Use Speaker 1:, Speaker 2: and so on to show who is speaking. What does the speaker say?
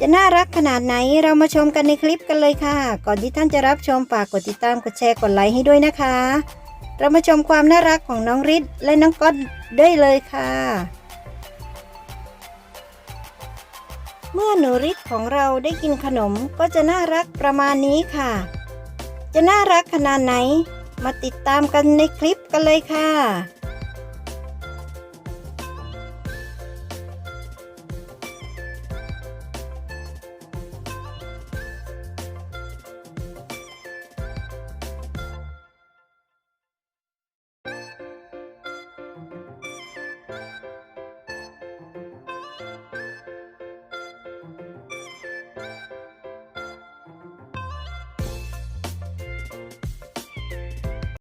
Speaker 1: จะน่ารักขนาดไหนเรามาชมกันในคลิปกันเลยค่ะ ก่อนที่ท่านจะรับชมฝากกดติดตามกดแชร์กดไลค์ให้ด้วยนะคะ เรามาชมความน่ารักของน้องริดและน้องก๊อตได้เลยค่ะ เมื่อหนูริดของเราได้กินขนมก็จะน่ารักประมาณนี้ค่ะ จะน่ารักขนาดไหน มาติดตามกันในคลิปกันเลยค่ะ